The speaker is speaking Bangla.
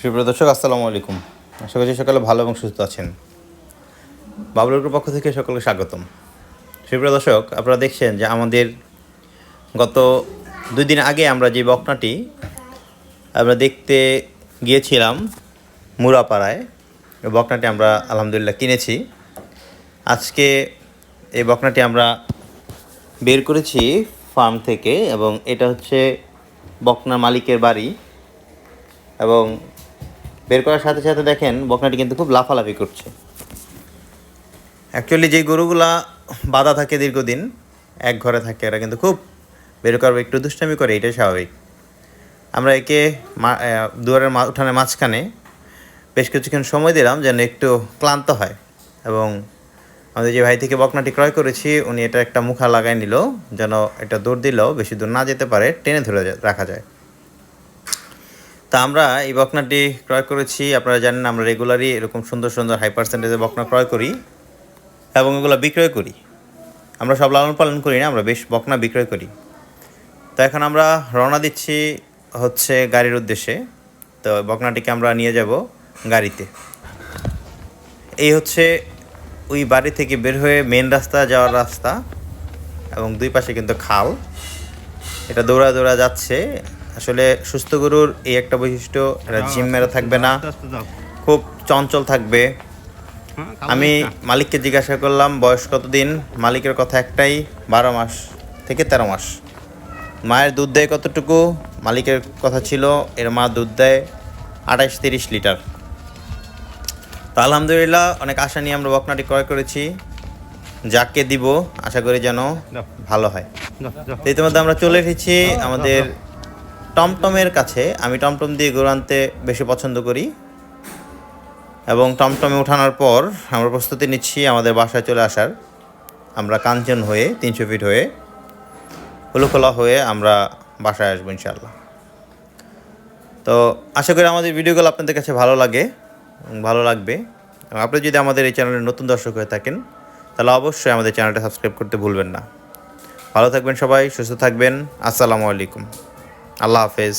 সুপ্রিয় দর্শক, আসসালামু আলাইকুম। আশা করছি সকালে ভালো এবং সুস্থ আছেন। বাবলুর পক্ষ থেকে সকলকে স্বাগতম। সুপ্রিয় দর্শক, আপনারা দেখছেন যে আমাদের গত দুই দিন আগে আমরা যে বকনাটি আমরা দেখতে গিয়েছিলাম মুরাপাড়ায় বকনাটি আমরা আলহামদুলিল্লাহ কিনেছি। আজকে এই বকনাটি আমরা বের করেছি ফার্ম থেকে এবং এটা হচ্ছে বকনা মালিকের বাড়ি এবং বের করার সাথে সাথে দেখেন বকনাটি কিন্তু খুব লাফালাফি করছে। অ্যাকচুয়ালি যে গরুগুলা বাধা থাকে দীর্ঘদিন, এক ঘরে থাকে, এরা কিন্তু খুব বের করবে, একটু দুষ্টামি করে, এটাই স্বাভাবিক। আমরা একে দুয়ারের উঠানের মাঝখানে বেশ কিছুক্ষণ সময় দিলাম যেন একটু ক্লান্ত হয় এবং আমাদের যে ভাই থেকে বকনাটি ক্রয় করেছি, উনি এটা একটা মুখা লাগাই নিল, যেন এটা দৌড় দিলেও বেশি দূর না যেতে পারে, টেনে ধরে রাখা যায়। তা আমরা এই বকনাটি ক্রয় করেছি। আপনারা জানেন আমরা রেগুলারই এরকম সুন্দর সুন্দর হাই পার্সেন্টেজের বকনা ক্রয় করি এবং এগুলো বিক্রয় করি। আমরা সব লালন পালন করি না, আমরা বেশ বকনা বিক্রয় করি। তো এখন আমরা রওনা দিচ্ছি হচ্ছে গাড়ির উদ্দেশ্যে। তো বকনাটিকে আমরা নিয়ে যাব গাড়িতে। এই হচ্ছে ওই বাড়ি থেকে বের হয়ে মেন রাস্তা যাওয়ার রাস্তা এবং দুই পাশে কিন্তু খাল। এটা দৌড়া দৌড়া যাচ্ছে। আসলে সুস্থ গরুর এই একটা বৈশিষ্ট্য এটা জিম মেরা থাকবে না। খুব চঞ্চল থাকবে। আমি মালিককে জিজ্ঞাসা করলাম বয়স কতদিন? মালিকের কথা একটাই বারো মাস থেকে তেরো মাস। মায়ের দুধ দেয় কতটুকু? মালিকের কথা ছিল এর মা দুধ দেয় আঠাইশ তিরিশ লিটার। তো আলহামদুলিল্লাহ অনেক আশা নিয়ে আমরা বকনাটি ক্রয় করেছি। যাকে দিব আশা করি যেন ভালো হয়। ইতিমধ্যে আমরা চলে এসেছি আমাদের টমটমের কাছে আমি টমটম দিয়ে গরু আনতে বেশি পছন্দ করি। এবং টমটমে উঠানোর পর আমরা প্রস্তুতি নিচ্ছি আমাদের বাসায় চলে আসার। আমরা কাঞ্চন হয়ে তিনশো ফিট হয়ে হুলুখোলা হয়ে আমরা বাসায় আসব ইনশাল্লাহ তো আশা করি আমাদের ভিডিওগুলো আপনাদের কাছে ভালো লাগে ভালো লাগবে। আপনি যদি আমাদের এই চ্যানেলের নতুন দর্শক হয়ে থাকেন, তাহলে অবশ্যই আমাদের চ্যানেলটা সাবস্ক্রাইব করতে ভুলবেন না। ভালো থাকবেন সবাই, সুস্থ থাকবেন। আসসালামু আলাইকুম। আল্লাহ হাফেজ।